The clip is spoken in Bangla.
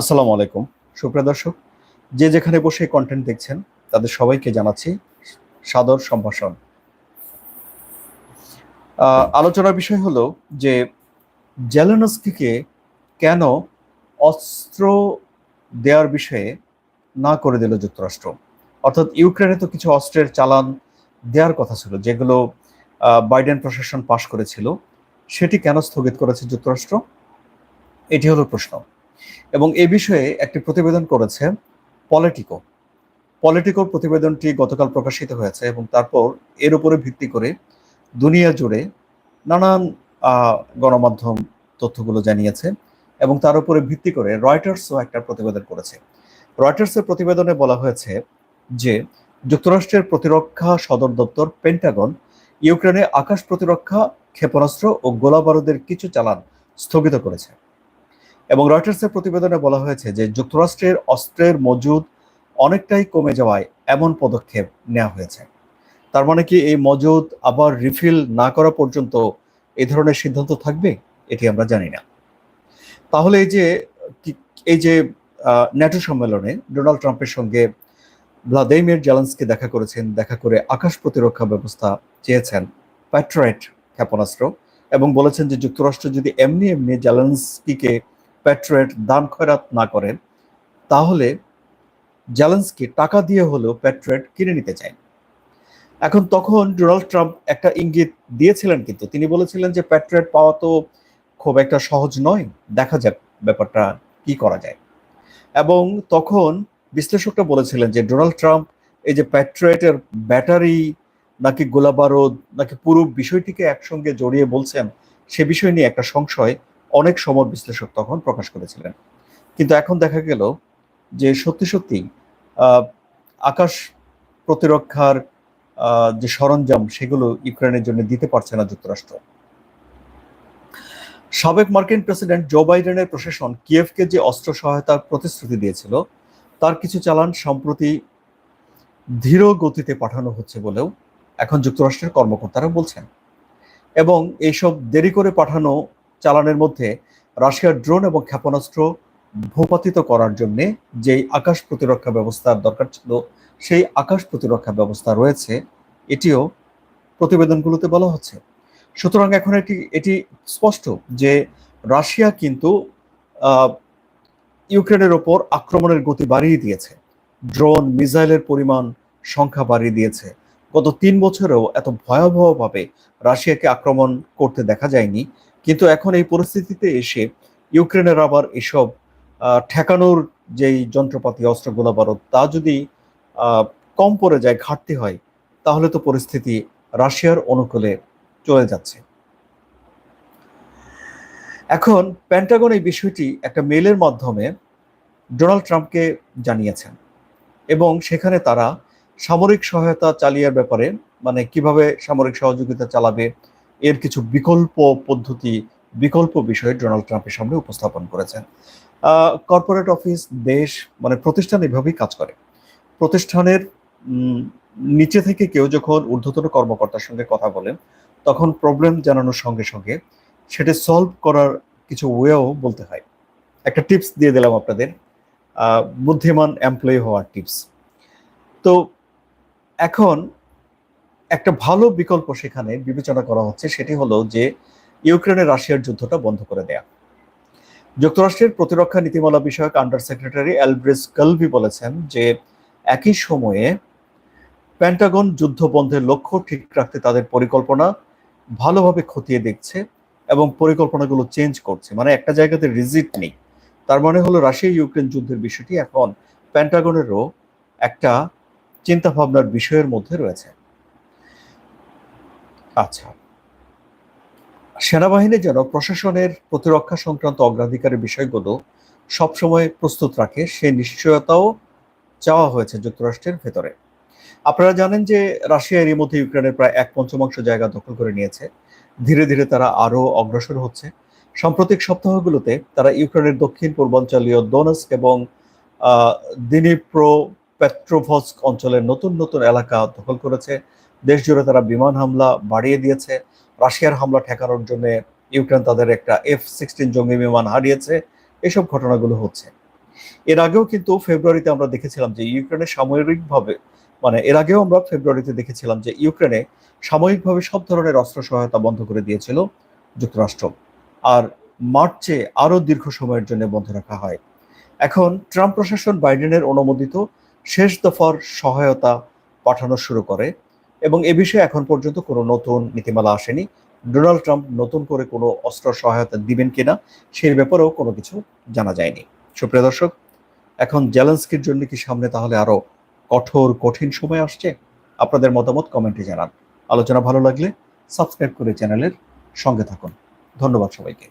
আসসালামু আলাইকুম। সুপ্রিয় দর্শক, যে যেখানে বসে কন্টেন্ট দেখছেন, তাদের সবাইকে জানাচ্ছি সাদর সম্ভাষণ। আলোচনার বিষয় হলো যে জেলেনস্কিকে কেন অস্ত্র দেওয়ার বিষয়ে না করে দিল যুক্তরাষ্ট্র? অর্থাৎ ইউক্রেনে তো কিছু অস্ত্রের চালান দেওয়ার কথা ছিল, যেগুলো বাইডেন প্রশাসন পাশ করেছিল। সেটি কেন স্থগিত করেছে যুক্তরাষ্ট্র? এটি হলো প্রশ্ন। এবং এ বিষয়ে একটি প্রতিবেদন করেছে পলিটিকো পলিটিকোর প্রতিবেদনটি গতকাল প্রকাশিত হয়েছে এবং তারপর এর উপরে ভিত্তি করে দুনিয়া জুড়ে নানান গণমাধ্যম তথ্যগুলো জানিয়েছে এবং তার উপরে ভিত্তি করে রয়টার্সও একটা প্রতিবেদন করেছে। রয়টার্সের প্রতিবেদনে বলা হয়েছে যে যুক্তরাষ্ট্রের প্রতিরক্ষা সদর দপ্তর পেন্টাগন ইউক্রেনে আকাশ প্রতিরক্ষা, ক্ষেপণাস্ত্র ও গোলাবারুদের কিছু চালান স্থগিত করেছে। এবং রয়টার্সের প্রতিবেদনে বলা হয়েছে যে যুক্তরাষ্ট্রের অস্ত্রের মজুদ অনেকটাই কমে যাওয়ায় এমন পদক্ষেপ নেওয়া হয়েছে। তার মানে কি এই মজুদ আবার রিফিল না করা পর্যন্ত এই ধরনের সিদ্ধান্ত থাকবে? এটি আমরা জানি না। তাহলে এই যে এই যে ন্যাটো সম্মেলনে ডোনাল্ড ট্রাম্পের সঙ্গে ভ্লাদিমির জেলেন্সকি দেখা করেছেন, দেখা করে আকাশ প্রতিরক্ষা ব্যবস্থা চেয়েছেন প্যাট্রয়েট ক্ষেপণাস্ত্র এবং বলেছেন যে যুক্তরাষ্ট্র যদি এমনি এমনি জেলেন্সকিকে প্যাট্রয়েট দান খয়রাত না করেন, তাহলে জেলেন্সকি টাকা দিয়ে হলেও প্যাট্রয়েট কিনে নিতে চায় এখন তখন ডোনাল্ড ট্রাম্প একটা ইঙ্গিত দিয়েছিলেন কিন্তু, তিনি বলেছিলেন যে প্যাট্রয়েট পাওয়া তো খুব একটা সহজ নয়, দেখা যাক ব্যাপারটা কি করা যায়। এবং তখন বিশ্লেষকরা বলেছিলেন যে ডোনাল্ড ট্রাম্প এই যে প্যাট্রয়েটের ব্যাটারি নাকি গোলাবারুদ নাকি পুরো বিষয়টিকে একসঙ্গে জড়িয়ে বলছেন, সে বিষয় নিয়ে একটা সংশয় অনেক সমর বিশ্লেষক তখন প্রকাশ করেছিলেন। কিন্তু এখন দেখা গেল যে সত্যি সত্যি আকাশ প্রতিরক্ষার যে সরঞ্জাম সেগুলো ইউক্রেনের জন্য দিতে পারছে না যুক্তরাষ্ট্র। সাবেক মার্কিন প্রেসিডেন্ট জো বাইডেনের প্রশাসন কিয়েভকে যে অস্ত্র সহায়তার প্রতিশ্রুতি দিয়েছিল, তার কিছু চালান সম্প্রতি ধীর গতিতে পাঠানো হচ্ছে বলেও এখন যুক্তরাষ্ট্রের কর্মকর্তারা বলছেন। এবং এইসব দেরি করে পাঠানো চালানের মধ্যে রাশিয়ার ড্রোন এবং ক্ষেপণাস্ত্র ভূপাতিত করার জন্য যেই আকাশ প্রতিরক্ষা ব্যবস্থার দরকার ছিল, সেই আকাশ প্রতিরক্ষা ব্যবস্থা রয়েছে। এটিও প্রতিবেদনগুলোতে বলা হচ্ছে। সুতরাং এখন এটি এটি স্পষ্ট যে রাশিয়া কিন্তু ইউক্রেনের ওপর আক্রমণের গতি বাড়িয়ে দিয়েছে। ড্রোন, মিসাইলের পরিমাণ, সংখ্যা বাড়িয়ে দিয়েছে। গত তিন বছরেও এত ভয়াবহভাবে রাশিয়াকে আক্রমণ করতে দেখা যায়নি। কিন্তু এখন এই পরিস্থিতিতে এসে ইউক্রেনের আবার এসব ঠেকানোর যেই যন্ত্রপাতি অস্ত্র গোলাবারুদ তা যদি কম পড়ে যায়, ঘাটতি হয়, তাহলে তো পরিস্থিতি রাশিয়ার অনুকূলে চলে যাচ্ছে। এখন প্যান্টাগন এই বিষয়টি একটা মেলের মাধ্যমে ডোনাল্ড ট্রাম্পকে জানিয়েছেন এবং সেখানে তারা সামরিক সহায়তা চালিয়ার ব্যাপারে মানে কীভাবে সামরিক সহযোগিতা চালাবে, এর কিছু বিকল্প পদ্ধতি, বিকল্প বিষয় ডোনাল্ড ট্রাম্পের সামনে উপস্থাপন করেছেন। কর্পোরেট অফিস, দেশ মানে প্রতিষ্ঠান এভাবেই কাজ করে। প্রতিষ্ঠানের নিচে থেকে কেউ যখন ঊর্ধ্বতন কর্মকর্তার সঙ্গে কথা বলেন, তখন প্রবলেম জানানোর সঙ্গে সঙ্গে সেটা সলভ করার কিছু ওয়েও বলতে হয়। একটা টিপস দিয়ে দিলাম আপনাদের বুদ্ধিমান এমপ্লয়ি হওয়ার টিপস। তো এখন একটা ভালো বিকল্প সেখানে বিবেচনা করা হচ্ছে, সেটি হলো যে ইউক্রেনের রাশিয়ার যুদ্ধটা বন্ধ করে দেয়া। যুক্তরাষ্ট্রের প্রতিরক্ষা নীতিমালা বিষয়ক আন্ডার সেক্রেটারি অ্যালব্রেস কালভি বলেছেন যে একই সময়ে প্যান্টাগন যুদ্ধ বন্ধের লক্ষ্য ঠিক রাখতে তাদের পরিকল্পনা ভালোভাবে খতিয়ে দেখছে এবং পরিকল্পনাগুলো চেঞ্জ করছে। মানে একটা জায়গাতে রিজিট নেই। তার মানে হলো রাশিয়া ইউক্রেন যুদ্ধের বিষয়টি এখন প্যান্টাগনেরও একটা চিন্তা ভাবনার বিষয়ের মধ্যে রয়েছে। আচ্ছা। সেনাবাহিনী যেন প্রশাসনের প্রতিরক্ষা সংক্রান্ত অগ্রাধিকারের বিষয়গুলো সবসময় প্রস্তুত রাখে সে নিশ্চয়তাও চাওয়া হয়েছে যুক্তরাষ্ট্রের ভেতরে। আপনারা জানেন যে রাশিয়া এরই মধ্যে ইউক্রেনের প্রায় এক পঞ্চমাংশ জায়গা দখল করে নিয়েছে। ধীরে ধীরে তারা আরও অগ্রসর হচ্ছে। সাম্প্রতিক সপ্তাহগুলোতে তারা ইউক্রেনের দক্ষিণ পূর্বাঞ্চলীয় দোনস্ক এবং দিনিপ্রো পেট্রোভস্ক অঞ্চলের নতুন নতুন এলাকা দখল করেছে। দেশ জুড়ে তারা বিমান হামলা বাড়িয়ে দিয়েছে। রাশিয়ার হামলা ঠেকানোর জন্য ইউক্রেন তাদের একটা এফ সিক্সটিন জঙ্গি বিমান হারিয়েছে। এসব ঘটনাগুলো হচ্ছে। এর আগেও কিন্তু ফেব্রুয়ারিতে আমরা দেখেছিলাম যে ইউক্রেনে সাময়িকভাবে মানে এর আগেও আমরা ফেব্রুয়ারিতে দেখেছিলাম যে ইউক্রেনে সাময়িকভাবে সব ধরনের অস্ত্র সহায়তা বন্ধ করে দিয়েছিল যুক্তরাষ্ট্র। আর মার্চে আরও দীর্ঘ সময়ের জন্য বন্ধ রাখা হয়। এখন ট্রাম্প প্রশাসন বাইডেনের অনুমোদিত শেষ দফার সহায়তা পাঠানো শুরু করে এবং এ বিষয়ে এখন পর্যন্ত কোনো নতুন নীতিমালা আসেনি। ডোনাল্ড ট্রাম্প নতুন করে কোনো অস্ত্র সহায়তা দিবেন কিনা সেই ব্যাপারেও কোনো কিছু জানা যায়নি। সুপ্রিয় দর্শক, এখন জেলেন্সকির জন্য কি সামনে তাহলে আরও কঠোর, কঠিন সময় আসছে? আপনাদের মতামত কমেন্টে জানান। আলোচনা ভালো লাগলে সাবস্ক্রাইব করে চ্যানেলের সঙ্গে থাকুন। ধন্যবাদ সবাইকে।